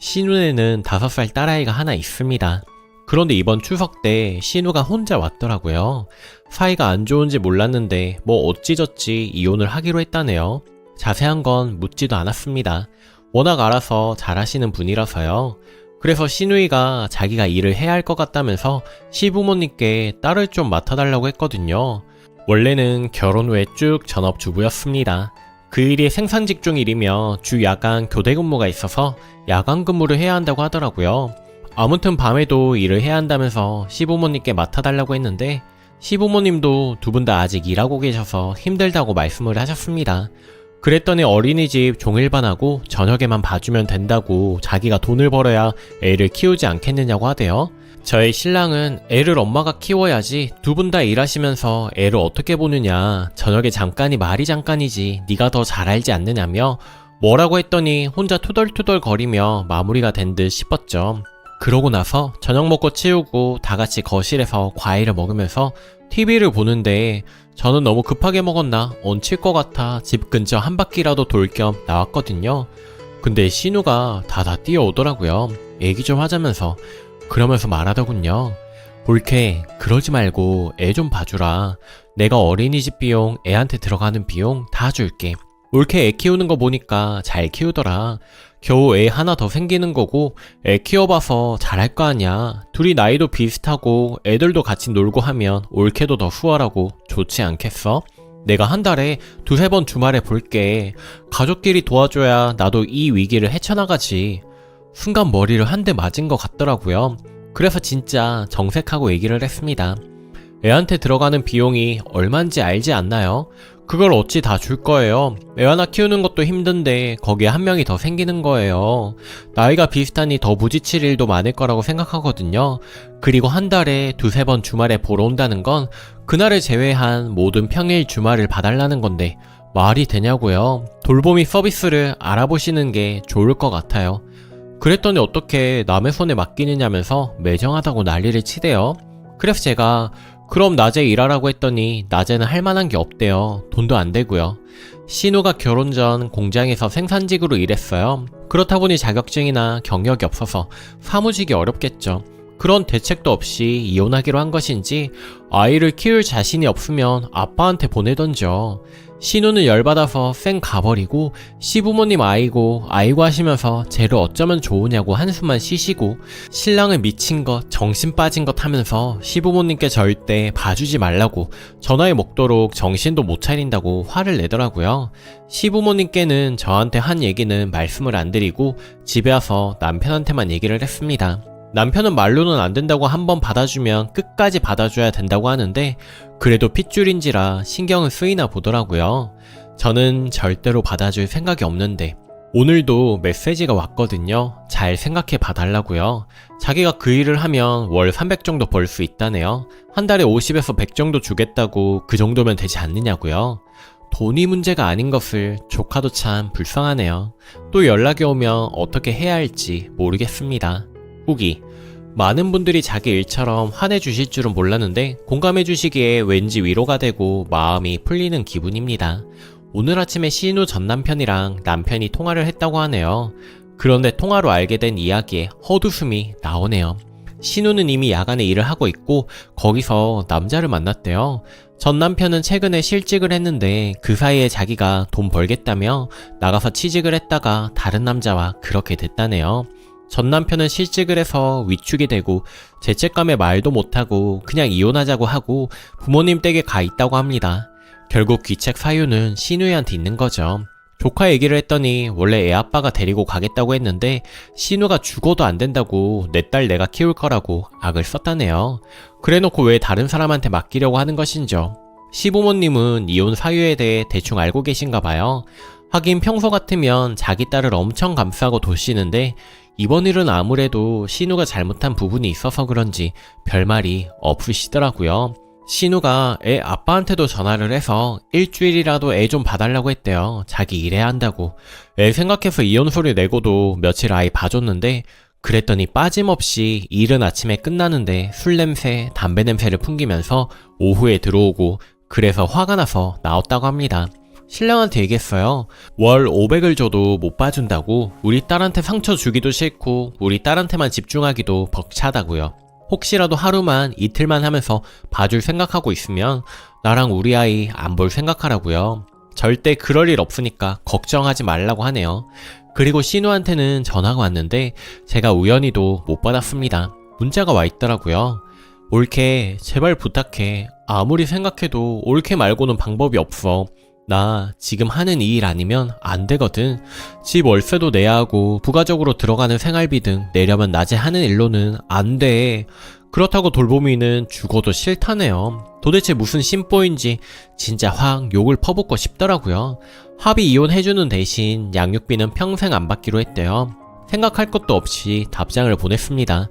신우에는 5살 딸아이가 하나 있습니다. 그런데 이번 추석 때 신우가 혼자 왔더라고요. 사이가 안 좋은지 몰랐는데 뭐 어찌저찌 이혼을 하기로 했다네요. 자세한 건 묻지도 않았습니다. 워낙 알아서 잘하시는 분이라서요. 그래서 신우이가 자기가 일을 해야 할 것 같다면서 시부모님께 딸을 좀 맡아달라고 했거든요. 원래는 결혼 후에 쭉 전업주부였습니다. 그 일이 생산 직종 일이며 주 야간 교대 근무가 있어서 야간 근무를 해야 한다고 하더라고요. 아무튼 밤에도 일을 해야 한다면서 시부모님께 맡아달라고 했는데 시부모님도 두 분 다 아직 일하고 계셔서 힘들다고 말씀을 하셨습니다. 그랬더니 어린이집 종일반하고 저녁에만 봐주면 된다고 자기가 돈을 벌어야 애를 키우지 않겠느냐고 하대요. 저의 신랑은 애를 엄마가 키워야지 두 분 다 일하시면서 애를 어떻게 보느냐 저녁에 잠깐이 말이 잠깐이지 네가 더 잘 알지 않느냐며 뭐라고 했더니 혼자 투덜투덜 거리며 마무리가 된 듯 싶었죠. 그러고 나서 저녁 먹고 치우고 다 같이 거실에서 과일을 먹으면서 TV를 보는데 저는 너무 급하게 먹었나 얹힐 것 같아 집 근처 한 바퀴라도 돌 겸 나왔거든요. 근데 신우가 다다 뛰어오더라고요. 얘기 좀 하자면서 그러면서 말하더군요. 볼케 그러지 말고 애 좀 봐주라. 내가 어린이집 비용 애한테 들어가는 비용 다 줄게. 올케 애 키우는 거 보니까 잘 키우더라. 겨우 애 하나 더 생기는 거고 애 키워봐서 잘할 거 아니야. 둘이 나이도 비슷하고 애들도 같이 놀고 하면 올케도 더 수월하고 좋지 않겠어? 내가 한 달에 두세 번 주말에 볼게. 가족끼리 도와줘야 나도 이 위기를 헤쳐나가지. 순간 머리를 한 대 맞은 것 같더라고요. 그래서 진짜 정색하고 얘기를 했습니다. 애한테 들어가는 비용이 얼만지 알지 않나요? 그걸 어찌 다 줄 거예요. 애 하나 키우는 것도 힘든데 거기에 한 명이 더 생기는 거예요. 나이가 비슷하니 더 부지칠 일도 많을 거라고 생각하거든요. 그리고 한 달에 두세 번 주말에 보러 온다는 건 그날을 제외한 모든 평일 주말을 봐달라는 건데 말이 되냐고요. 돌보미 서비스를 알아보시는 게 좋을 것 같아요. 그랬더니 어떻게 남의 손에 맡기느냐면서 매정하다고 난리를 치대요. 그래서 제가 그럼 낮에 일하라고 했더니 낮에는 할 만한 게 없대요. 돈도 안 되고요. 신우가 결혼 전 공장에서 생산직으로 일했어요. 그렇다 보니 자격증이나 경력이 없어서 사무직이 어렵겠죠. 그런 대책도 없이 이혼하기로 한 것인지 아이를 키울 자신이 없으면 아빠한테 보내던죠. 신우는 열받아서 쌩 가버리고 시부모님 아이고 아이고 하시면서 쟤를 어쩌면 좋으냐고 한숨만 쉬시고 신랑은 미친 것 정신 빠진 것 하면서 시부모님께 절대 봐주지 말라고 전화에 먹도록 정신도 못 차린다고 화를 내더라고요. 시부모님께는 저한테 한 얘기는 말씀을 안 드리고 집에 와서 남편한테만 얘기를 했습니다. 남편은 말로는 안 된다고 한번 받아주면 끝까지 받아줘야 된다고 하는데 그래도 핏줄인지라 신경은 쓰이나 보더라고요. 저는 절대로 받아줄 생각이 없는데 오늘도 메시지가 왔거든요. 잘 생각해 봐달라고요. 자기가 그 일을 하면 월 300 정도 벌 수 있다네요. 한 달에 50에서 100 정도 주겠다고 그 정도면 되지 않느냐고요. 돈이 문제가 아닌 것을 조카도 참 불쌍하네요. 또 연락이 오면 어떻게 해야 할지 모르겠습니다. 후기. 많은 분들이 자기 일처럼 화내 주실 줄은 몰랐는데 공감해 주시기에 왠지 위로가 되고 마음이 풀리는 기분입니다. 오늘 아침에 시인우 전 남편이랑 남편이 통화를 했다고 하네요. 그런데 통화로 알게 된 이야기에 헛웃음이 나오네요. 신우는 이미 야간에 일을 하고 있고 거기서 남자를 만났대요. 전 남편은 최근에 실직을 했는데 그 사이에 자기가 돈 벌겠다며 나가서 취직을 했다가 다른 남자와 그렇게 됐다네요. 전 남편은 실직을 해서 위축이 되고 죄책감에 말도 못하고 그냥 이혼하자고 하고 부모님 댁에 가 있다고 합니다. 결국 귀책 사유는 신우이한테 있는 거죠. 조카 얘기를 했더니 원래 애 아빠가 데리고 가겠다고 했는데 신우가 죽어도 안 된다고 내 딸 내가 키울 거라고 악을 썼다네요. 그래놓고 왜 다른 사람한테 맡기려고 하는 것인죠. 시부모님은 이혼 사유에 대해 대충 알고 계신가 봐요. 하긴 평소 같으면 자기 딸을 엄청 감싸고 도시는데 이번 일은 아무래도 신우가 잘못한 부분이 있어서 그런지 별말이 없으시더라고요. 신우가 애 아빠한테도 전화를 해서 일주일이라도 애 좀 봐달라고 했대요. 자기 일해야 한다고. 애 생각해서 이혼 소리 내고도 며칠 아이 봐줬는데 그랬더니 빠짐없이 이른 아침에 끝나는데 술 냄새, 담배 냄새를 풍기면서 오후에 들어오고 그래서 화가 나서 나왔다고 합니다. 신랑한테 얘기했어요. 월 500을 줘도 못 봐준다고 우리 딸한테 상처 주기도 싫고 우리 딸한테만 집중하기도 벅차다고요. 혹시라도 하루만 이틀만 하면서 봐줄 생각하고 있으면 나랑 우리 아이 안 볼 생각하라고요. 절대 그럴 일 없으니까 걱정하지 말라고 하네요. 그리고 신우한테는 전화가 왔는데 제가 우연히도 못 받았습니다. 문자가 와 있더라고요. 올케, 제발 부탁해. 아무리 생각해도 올케 말고는 방법이 없어. 나 지금 하는 이 일 아니면 안 되거든. 집 월세도 내야 하고 부가적으로 들어가는 생활비 등 내려면 낮에 하는 일로는 안 돼. 그렇다고 돌보미는 죽어도 싫다네요. 도대체 무슨 심보인지 진짜 확 욕을 퍼붓고 싶더라고요. 합의 이혼해주는 대신 양육비는 평생 안 받기로 했대요. 생각할 것도 없이 답장을 보냈습니다.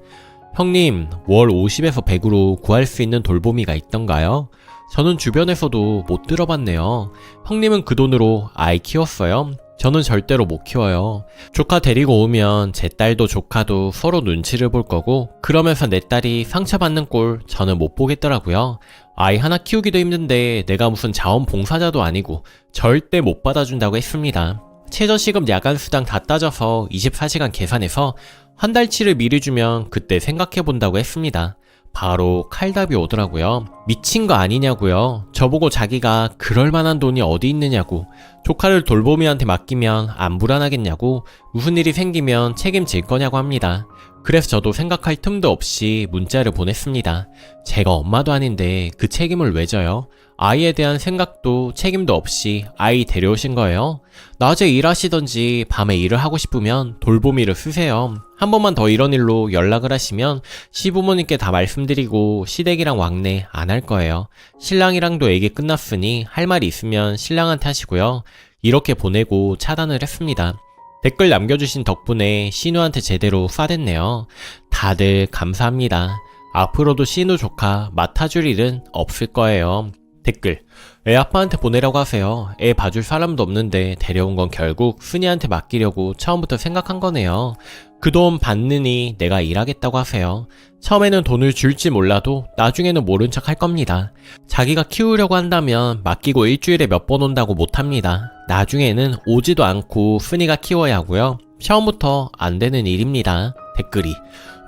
형님, 월 50에서 100으로 구할 수 있는 돌보미가 있던가요? 저는 주변에서도 못 들어봤네요. 형님은 그 돈으로 아이 키웠어요? 저는 절대로 못 키워요. 조카 데리고 오면 제 딸도 조카도 서로 눈치를 볼 거고, 그러면서 내 딸이 상처받는 꼴 저는 못 보겠더라고요. 아이 하나 키우기도 힘든데 내가 무슨 자원봉사자도 아니고 절대 못 받아준다고 했습니다. 최저시급 야간수당 다 따져서 24시간 계산해서 한 달치를 미리 주면 그때 생각해 본다고 했습니다. 바로 칼답이 오더라고요. 미친 거 아니냐고요. 저보고 자기가 그럴 만한 돈이 어디 있느냐고. 조카를 돌보미한테 맡기면 안 불안하겠냐고. 무슨 일이 생기면 책임질 거냐고 합니다. 그래서 저도 생각할 틈도 없이 문자를 보냈습니다. 제가 엄마도 아닌데 그 책임을 왜 져요? 아이에 대한 생각도 책임도 없이 아이 데려오신 거예요? 낮에 일하시던지 밤에 일을 하고 싶으면 돌보미를 쓰세요. 한 번만 더 이런 일로 연락을 하시면 시부모님께 다 말씀드리고 시댁이랑 왕래 안 할 거예요. 신랑이랑도 얘기 끝났으니 할 말이 있으면 신랑한테 하시고요. 이렇게 보내고 차단을 했습니다. 댓글 남겨주신 덕분에 신우한테 제대로 쏴댔네요. 다들 감사합니다. 앞으로도 신우 조카 맡아줄 일은 없을 거예요. 댓글. 애 아빠한테 보내라고 하세요. 애 봐줄 사람도 없는데 데려온 건 결국 순이한테 맡기려고 처음부터 생각한 거네요. 그 돈 받느니 내가 일하겠다고 하세요. 처음에는 돈을 줄지 몰라도 나중에는 모른 척 할 겁니다. 자기가 키우려고 한다면 맡기고 일주일에 몇 번 온다고 못합니다. 나중에는 오지도 않고 순이가 키워야 하고요. 처음부터 안 되는 일입니다. 댓글이.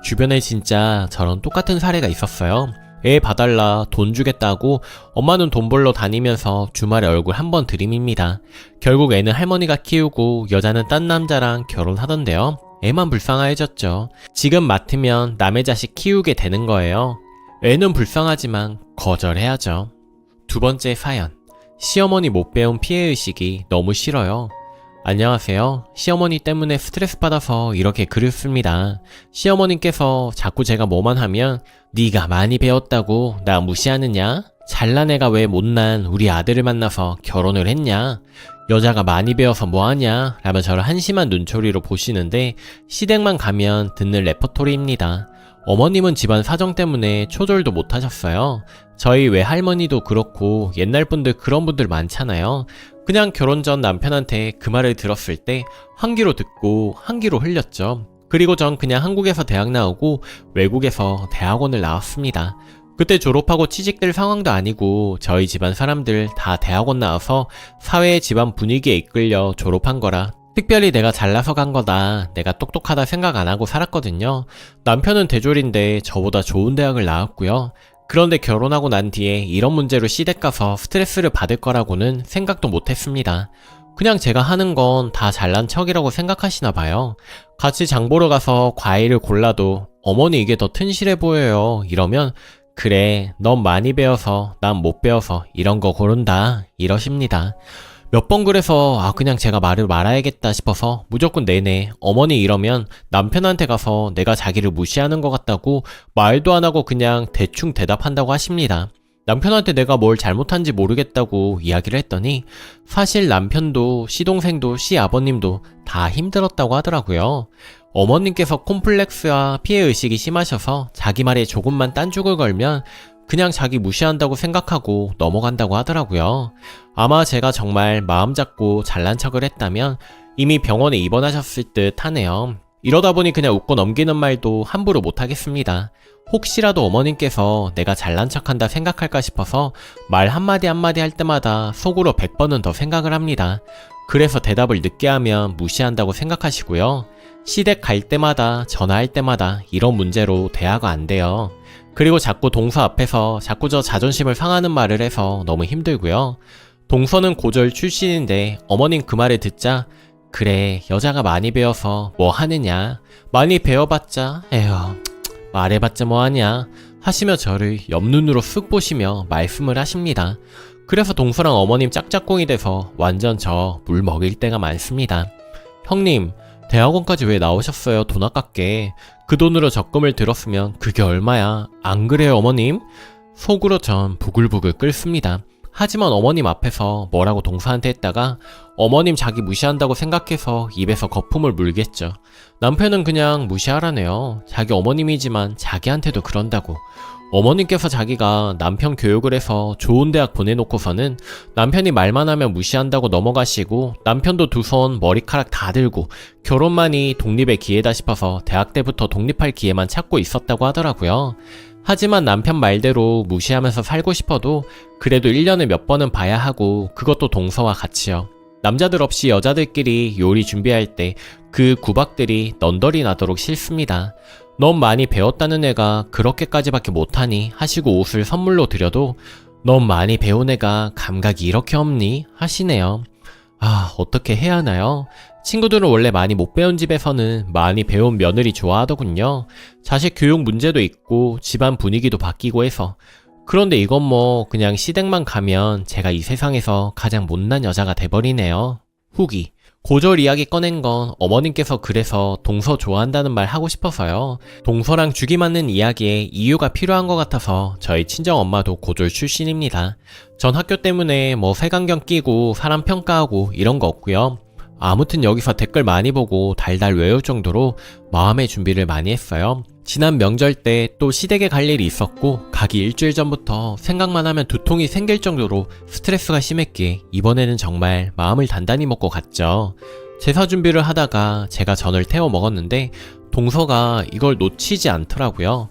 주변에 진짜 저런 똑같은 사례가 있었어요. 애 봐달라 돈 주겠다고 엄마는 돈 벌러 다니면서 주말에 얼굴 한 번 들이밉니다. 결국 애는 할머니가 키우고 여자는 딴 남자랑 결혼하던데요. 애만 불쌍해졌죠. 지금 맡으면 남의 자식 키우게 되는 거예요. 애는 불쌍하지만 거절해야죠. 두 번째 사연. 시어머니 못 배운 피해의식이 너무 싫어요. 안녕하세요. 시어머니 때문에 스트레스 받아서 이렇게 글을 씁니다. 시어머님께서 자꾸 제가 뭐만 하면 네가 많이 배웠다고 나 무시하느냐? 잘난 애가 왜 못난 우리 아들을 만나서 결혼을 했냐? 여자가 많이 배워서 뭐하냐? 라며 저를 한심한 눈초리로 보시는데 시댁만 가면 듣는 레퍼토리입니다. 어머님은 집안 사정 때문에 초절도 못 하셨어요. 저희 외할머니도 그렇고 옛날 분들 그런 분들 많잖아요. 그냥 결혼 전 남편한테 그 말을 들었을 때 한 귀로 듣고 한 귀로 흘렸죠. 그리고 전 그냥 한국에서 대학 나오고 외국에서 대학원을 나왔습니다. 그때 졸업하고 취직될 상황도 아니고 저희 집안 사람들 다 대학원 나와서 사회의 집안 분위기에 이끌려 졸업한 거라 특별히 내가 잘나서 간 거다. 내가 똑똑하다 생각 안 하고 살았거든요. 남편은 대졸인데 저보다 좋은 대학을 나왔고요. 그런데 결혼하고 난 뒤에 이런 문제로 시댁 가서 스트레스를 받을 거라고는 생각도 못 했습니다. 그냥 제가 하는 건 다 잘난 척이라고 생각하시나 봐요. 같이 장 보러 가서 과일을 골라도 어머니 이게 더 튼실해 보여요. 이러면 그래, 넌 많이 배워서 난 못 배워서 이런 거 고른다. 이러십니다. 몇 번 그래서 아 그냥 제가 말을 말아야겠다 싶어서 무조건 내내 어머니 이러면 남편한테 가서 내가 자기를 무시하는 것 같다고 말도 안 하고 그냥 대충 대답한다고 하십니다. 남편한테 내가 뭘 잘못한지 모르겠다고 이야기를 했더니 사실 남편도 시동생도 시아버님도 다 힘들었다고 하더라고요. 어머님께서 콤플렉스와 피해의식이 심하셔서 자기 말에 조금만 딴죽을 걸면 그냥 자기 무시한다고 생각하고 넘어간다고 하더라고요. 아마 제가 정말 마음 잡고 잘난 척을 했다면 이미 병원에 입원하셨을 듯 하네요. 이러다 보니 그냥 웃고 넘기는 말도 함부로 못하겠습니다. 혹시라도 어머님께서 내가 잘난 척한다 생각할까 싶어서 말 한마디 한마디 할 때마다 속으로 100번은 더 생각을 합니다. 그래서 대답을 늦게 하면 무시한다고 생각하시고요. 시댁 갈 때마다 전화할 때마다 이런 문제로 대화가 안 돼요. 그리고 자꾸 동서 앞에서 자꾸 저 자존심을 상하는 말을 해서 너무 힘들고요. 동서는 고졸 출신인데 어머님 그 말을 듣자 그래 여자가 많이 배워서 뭐 하느냐 많이 배워봤자 에휴 말해봤자 뭐하냐 하시며 저를 옆눈으로 쓱 보시며 말씀을 하십니다. 그래서 동서랑 어머님 짝짝꿍이 돼서 완전 저 물 먹일 때가 많습니다. 형님 대학원까지 왜 나오셨어요 돈 아깝게 그 돈으로 적금을 들었으면 그게 얼마야 안 그래요 어머님? 속으로 전 부글부글 끓습니다. 하지만 어머님 앞에서 뭐라고 동서한테 했다가 어머님 자기 무시한다고 생각해서 입에서 거품을 물겠죠. 남편은 그냥 무시하라네요. 자기 어머님이지만 자기한테도 그런다고. 어머님께서 자기가 남편 교육을 해서 좋은 대학 보내놓고서는 남편이 말만 하면 무시한다고 넘어가시고 남편도 두 손 머리카락 다 들고 결혼만이 독립의 기회다 싶어서 대학 때부터 독립할 기회만 찾고 있었다고 하더라고요. 하지만 남편 말대로 무시하면서 살고 싶어도 그래도 1년에 몇 번은 봐야 하고 그것도 동서와 같이요. 남자들 없이 여자들끼리 요리 준비할 때 그 구박들이 넌덜이 나도록 싫습니다. 넌 많이 배웠다는 애가 그렇게까지밖에 못하니 하시고 옷을 선물로 드려도 넌 많이 배운 애가 감각이 이렇게 없니? 하시네요. 아, 어떻게 해야 하나요? 친구들은 원래 많이 못 배운 집에서는 많이 배운 며느리 좋아하더군요. 자식 교육 문제도 있고 집안 분위기도 바뀌고 해서. 그런데 이건 뭐 그냥 시댁만 가면 제가 이 세상에서 가장 못난 여자가 돼버리네요. 후기. 고졸 이야기 꺼낸 건 어머님께서 그래서 동서 좋아한다는 말 하고 싶어서요. 동서랑 죽이 맞는 이야기에 이유가 필요한 것 같아서 저희 친정 엄마도 고졸 출신입니다. 전 학교 때문에 뭐 색안경 끼고 사람 평가하고 이런 거 없고요. 아무튼 여기서 댓글 많이 보고 달달 외울 정도로 마음의 준비를 많이 했어요. 지난 명절 때 또 시댁에 갈 일이 있었고 가기 일주일 전부터 생각만 하면 두통이 생길 정도로 스트레스가 심했기에 이번에는 정말 마음을 단단히 먹고 갔죠. 제사 준비를 하다가 제가 전을 태워 먹었는데 동서가 이걸 놓치지 않더라고요.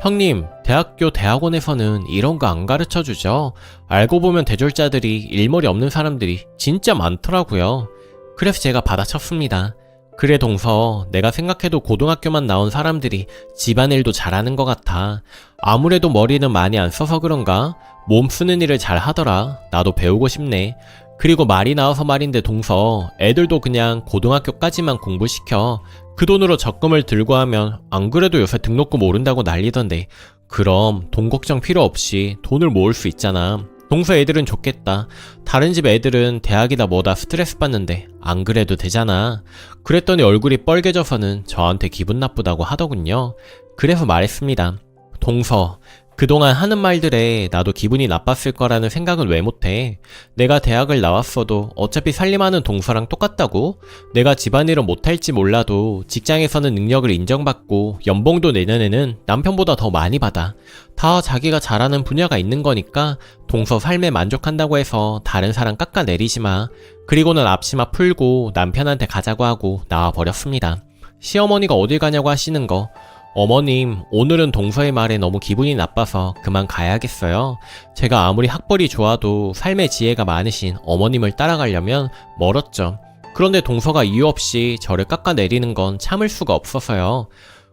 형님, 대학교 대학원에서는 이런 거 안 가르쳐 주죠. 알고 보면 대졸자들이 일머리 없는 사람들이 진짜 많더라고요. 그래서 제가 받아쳤습니다. 그래 동서 내가 생각해도 고등학교만 나온 사람들이 집안일도 잘하는 것 같아. 아무래도 머리는 많이 안 써서 그런가? 몸 쓰는 일을 잘 하더라. 나도 배우고 싶네. 그리고 말이 나와서 말인데 동서 애들도 그냥 고등학교까지만 공부시켜. 그 돈으로 적금을 들고 하면 안 그래도 요새 등록금 오른다고 난리던데. 그럼 돈 걱정 필요 없이 돈을 모을 수 있잖아 동서 애들은 좋겠다. 다른 집 애들은 대학이다 뭐다 스트레스 받는데 안 그래도 되잖아. 그랬더니 얼굴이 뻘개져서는 저한테 기분 나쁘다고 하더군요. 그래서 말했습니다. 동서, 그동안 하는 말들에 나도 기분이 나빴을 거라는 생각은 왜 못해? 내가 대학을 나왔어도 어차피 살림하는 동서랑 똑같다고? 내가 집안일은 못할지 몰라도 직장에서는 능력을 인정받고 연봉도 내년에는 남편보다 더 많이 받아. 다 자기가 잘하는 분야가 있는 거니까 동서 삶에 만족한다고 해서 다른 사람 깎아내리지 마. 그리고는 앞치마 풀고 남편한테 가자고 하고 나와버렸습니다. 시어머니가 어딜 가냐고 하시는 거. 어머님, 오늘은 동서의 말에 너무 기분이 나빠서 그만 가야겠어요. 제가 아무리 학벌이 좋아도 삶의 지혜가 많으신 어머님을 따라가려면 멀었죠. 그런데 동서가 이유 없이 저를 깎아내리는 건 참을 수가 없어서요.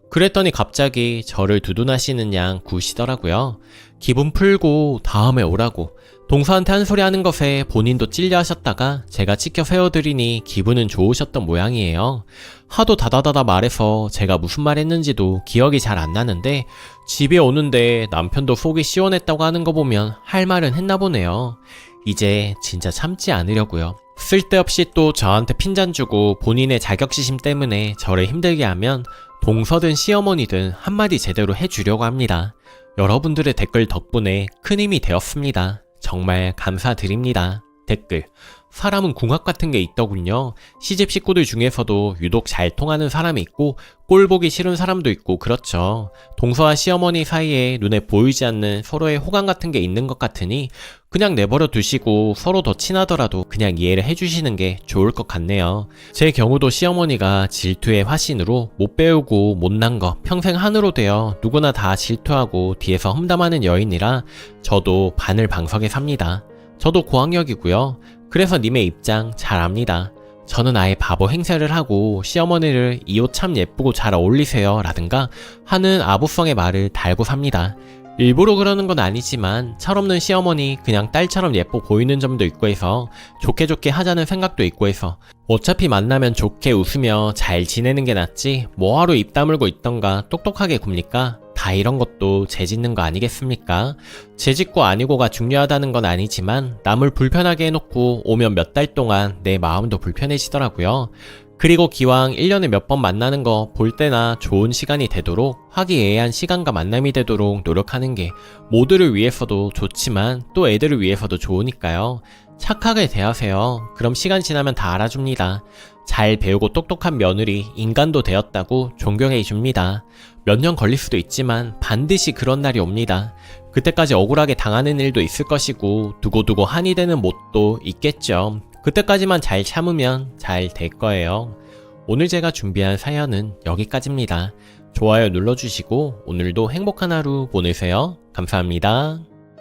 그랬더니 갑자기 저를 두둔하시는 양 구시더라고요. 기분 풀고 다음에 오라고. 동서한테 한 소리 하는 것에 본인도 찔려 하셨다가 제가 지켜 세워드리니 기분은 좋으셨던 모양이에요. 하도 다다다다 말해서 제가 무슨 말 했는지도 기억이 잘 안 나는데 집에 오는데 남편도 속이 시원했다고 하는 거 보면 할 말은 했나 보네요. 이제 진짜 참지 않으려고요. 쓸데없이 또 저한테 핀잔 주고 본인의 자격지심 때문에 저를 힘들게 하면 동서든 시어머니든 한마디 제대로 해주려고 합니다. 여러분들의 댓글 덕분에 큰 힘이 되었습니다. 정말 감사드립니다. 댓글. 사람은 궁합 같은 게 있더군요. 시집 식구들 중에서도 유독 잘 통하는 사람이 있고 꼴 보기 싫은 사람도 있고 그렇죠. 동서와 시어머니 사이에 눈에 보이지 않는 서로의 호감 같은 게 있는 것 같으니 그냥 내버려 두시고 서로 더 친하더라도 그냥 이해를 해주시는 게 좋을 것 같네요. 제 경우도 시어머니가 질투의 화신으로 못 배우고 못난 거 평생 한으로 되어 누구나 다 질투하고 뒤에서 험담하는 여인이라 저도 바늘 방석에 삽니다. 저도 고학력이고요. 그래서 님의 입장 잘 압니다. 저는 아예 바보 행세를 하고 시어머니를 이 옷 참 예쁘고 잘 어울리세요 라든가 하는 아부성의 말을 달고 삽니다. 일부러 그러는 건 아니지만 철없는 시어머니 그냥 딸처럼 예뻐 보이는 점도 있고 해서 좋게 좋게 하자는 생각도 있고 해서 어차피 만나면 좋게 웃으며 잘 지내는 게 낫지 뭐하러 입 다물고 있던가 똑똑하게 굽니까? 다 이런 것도 재짓는 거 아니겠습니까? 재짓고 아니고가 중요하다는 건 아니지만 남을 불편하게 해놓고 오면 몇 달 동안 내 마음도 불편해지더라고요. 그리고 기왕 1년에 몇 번 만나는 거 볼 때나 좋은 시간이 되도록 화기애애한 시간과 만남이 되도록 노력하는 게 모두를 위해서도 좋지만 또 애들을 위해서도 좋으니까요. 착하게 대하세요. 그럼 시간 지나면 다 알아줍니다. 잘 배우고 똑똑한 며느리, 인간도 되었다고 존경해 줍니다. 몇 년 걸릴 수도 있지만 반드시 그런 날이 옵니다. 그때까지 억울하게 당하는 일도 있을 것이고 두고두고 한이 되는 못도 있겠죠. 그때까지만 잘 참으면 잘 될 거예요. 오늘 제가 준비한 사연은 여기까지입니다. 좋아요 눌러주시고 오늘도 행복한 하루 보내세요. 감사합니다.